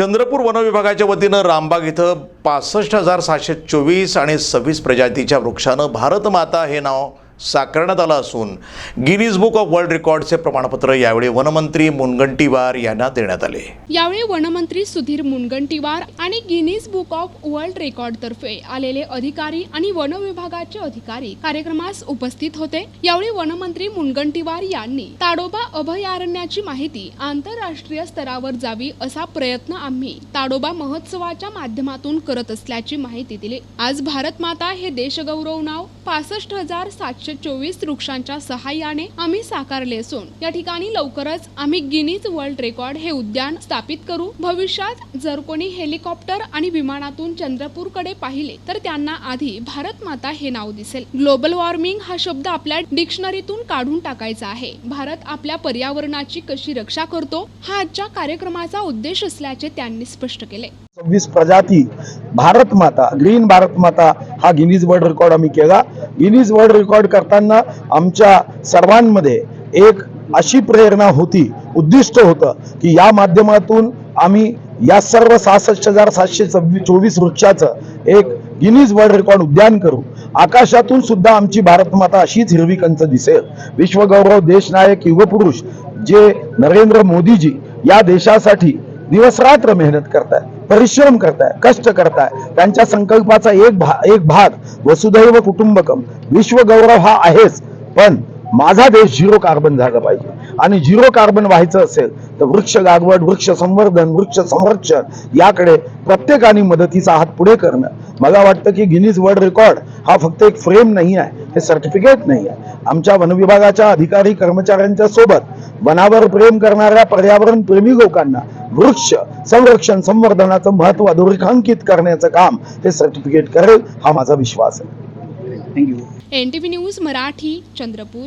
Chandrapur one विभागाच्या वतीनं रामबाग इथं पासष्ट हजार सहाशे चोवीस आणि सव्वीस प्रजातीच्या वृक्षानं भारतमाता हे नाव साकारण्यात आला असून गिनीज बुक ऑफ वर्ल्ड रेकॉर्डचे प्रमाणपत्र यावेळी वनमंत्री मुनगंटीवार यांना देण्यात आले. यावेळी वनमंत्री सुधीर मुनगंटीवार आणि Guinness book of world record तर्फे आलेले अधिकारी आणि वन विभागाचे अधिकारी कार्यक्रमास उपस्थित होते. यावेळी वनमंत्री मुनगंटीवार यांनी ताडोबा अभयारण्याची माहिती आंतरराष्ट्रीय स्तरावर जावी असा प्रयत्न आम्ही ताडोबा महोत्सवाच्या माध्यमातून करत असल्याची माहिती दिली. आज भारत माता हे देशगौरव नाव पासष्ट हजार सातशे चोवीस वृक्षांच्या सहाय्याने आम्ही साकारले असून या ठिकाणी लवकरच आम्ही गिनीज वर्ल्ड रेकॉर्ड हे उद्यान स्थापित करू. भविष्यात जर कोणी हेलिकॉप्टर आणि विमानातून चंद्रपूरकडे पाहिले तर त्यांना आधी भारत माता हे नाव दिसेल. ग्लोबल वॉर्मिंग हा शब्द आपल्या डिक्शनरीतून काढून टाकायचा आहे. भारत आपल्या पर्यावरणाची कशी रक्षा करतो हा आजच्या कार्यक्रमाचा उद्देश असल्याचे त्यांनी स्पष्ट केले. सव्वीस प्रजाती भारत माता ग्रीन भारत माता हा गिनीज वर्ल्ड रेकॉर्ड आम्ही केला. गिनीज वर्ल्ड रेकॉर्ड करताना आमच्या सर्वांमध्ये एक अशी प्रेरणा होती उद्दिष्ट होतं की या माध्यमातून आम्ही या सर्व सहासष्ट हजार सातशे सव्वीस चोवीस वृक्षाचं एक गिनीज वर्ल्ड रेकॉर्ड उद्यान करू. आकाशातून सुद्धा आमची भारत माता अशीच हिरवी कंच दिसेल. विश्वगौरव देशनायक युगपुरुष जे नरेंद्र मोदीजी या देशासाठी दिवस रात्र मेहनत करतात परिश्रम करताय कष्ट करताय. त्यांच्या संकल्पाचा एक भा एक भाग वसुधैव कुटुंबकम. विश्वगौरव हा आहेच पण माझा देश झिरो कार्बन झाला पाहिजे. आणि झिरो कार्बन व्हायचं असेल तर वृक्ष लागवड वृक्ष संवर्धन वृक्ष संरक्षण याकडे प्रत्येकाने मदतीचा हात पुढे करणं. मला वाटतं की गिनीज वर्ल्ड रेकॉर्ड हा फक्त एक फ्रेम नाही आहे हे सर्टिफिकेट नाही आहे. आमच्या वन विभागाच्या अधिकारी कर्मचाऱ्यांच्या सोबत वनावर प्रेम करणाऱ्या पर्यावरण प्रेमी लोकांना वृक्ष संरक्षण संवर्धनाचं महत्त्व अधोरेखांकित करण्याचं काम हे सर्टिफिकेट करेल हा माझा विश्वास आहे. N T V news Marathi Chandrapur.